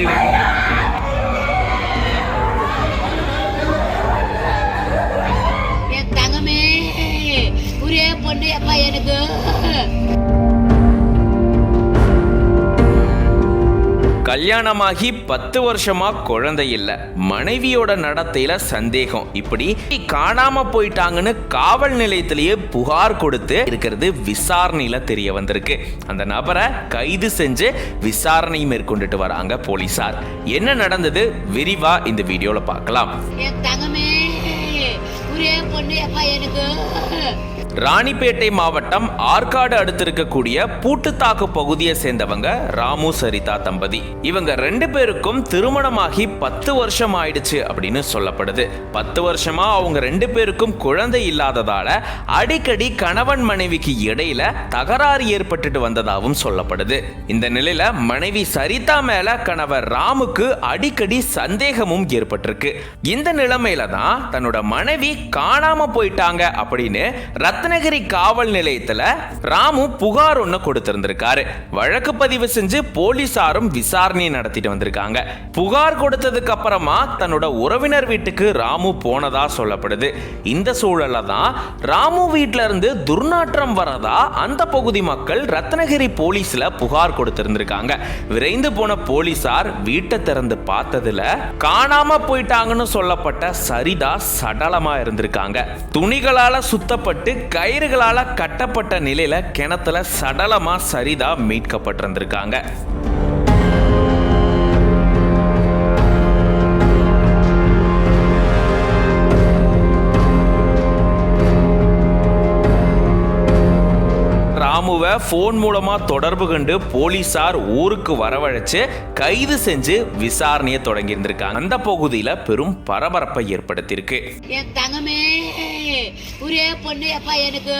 கட்டி வைக்கணும் என் தங்கமே ஒரே பொண்ணு அப்பா எனக்கு. கல்யாணமாகி பத்து வருஷமா குழந்தை இல்ல மனைவியோட நடத்தையில சந்தேகம். இப்படி காணாம போயிட்டாங்கன்னு காவல் நிலையத்திலேயே புகார் கொடுத்து இருக்கிறது விசாரணையில தெரிய வந்திருக்கு. அந்த நபரை கைது செஞ்சு விசாரணை மேற்கொண்டுட்டு வராங்க போலீசார். என்ன நடந்தது? விரிவா இந்த வீடியோல பார்க்கலாம். ராணிப்பேட்டை மாவட்டம் ஆற்காடு அடுத்து இருக்கக்கூடிய பூட்டுத்தாக்கு பகுதியை சேர்ந்தவங்க ராமு சரிதா தம்பதி. இவங்க ரெண்டு பேருக்கும் திருமணமாகி பத்து வருஷம் ஆயிடுச்சு அப்படின்னு சொல்லப்படுது. பத்து வருஷமா அவங்க ரெண்டு பேருக்கும் குழந்தை இல்லாததால அடிக்கடி கணவன் மனைவிக்கு இடையில தகராறு ஏற்பட்டுட்டு வந்ததாகவும் சொல்லப்படுது. இந்த நிலையில மனைவி சரிதா மேல கணவர் ராமுக்கு அடிக்கடி சந்தேகமும் ஏற்பட்டிருக்கு. இந்த நிலைமையில தான் தன்னோட மனைவி காணாம போயிட்டாங்க அப்படின்னு ரத்னகிரி காவல் நிலையத்துல ராமு புகார் ஒண்ணு கொடுத்திருந்திருக்காரு. வழக்கு பதிவு செஞ்சு போலீசாரும் விசாரணை நடத்திட்டு வந்திருக்காங்க. புகார் கொடுத்ததுக்கு அப்புறமா தன்னோட உறவினர் வீட்டுக்கு ராமு போனதா சொல்லப்படுது. இந்த சூழல்ல தான் ராமு வீட்ல இருந்து துர்நாற்றம் வரதா அந்த பகுதி மக்கள் ரத்னகிரி போலீஸ்ல புகார் கொடுத்திருந்திருக்காங்க. விரைந்து போன போலீசார் வீட்டை திறந்து பார்த்ததுல காணாம போயிட்டாங்கன்னு சொல்லப்பட்ட சரிதா சடலமா இருந்திருக்காங்க. துணிகளால சுத்தப்பட்டு கயிறுகளால் கட்டப்பட்ட நிலையில் கிணத்துல சடலமாக சரிதா மீட்கப்பட்டிருந்திருக்காங்க. ராமுவை ஃபோன் மூலமா தொடர்பு கண்டு போலீசார் ஊருக்கு வரவழைச்சு கைது செஞ்சு விசாரணையை தொடங்கி இருந்திருக்காங்க அந்த பகுதியில பெரும் பரபரப்பை ஏற்படுத்தியிருக்கு. என் தங்கமே ஒரே பொண்ணு அப்பா எனக்கு?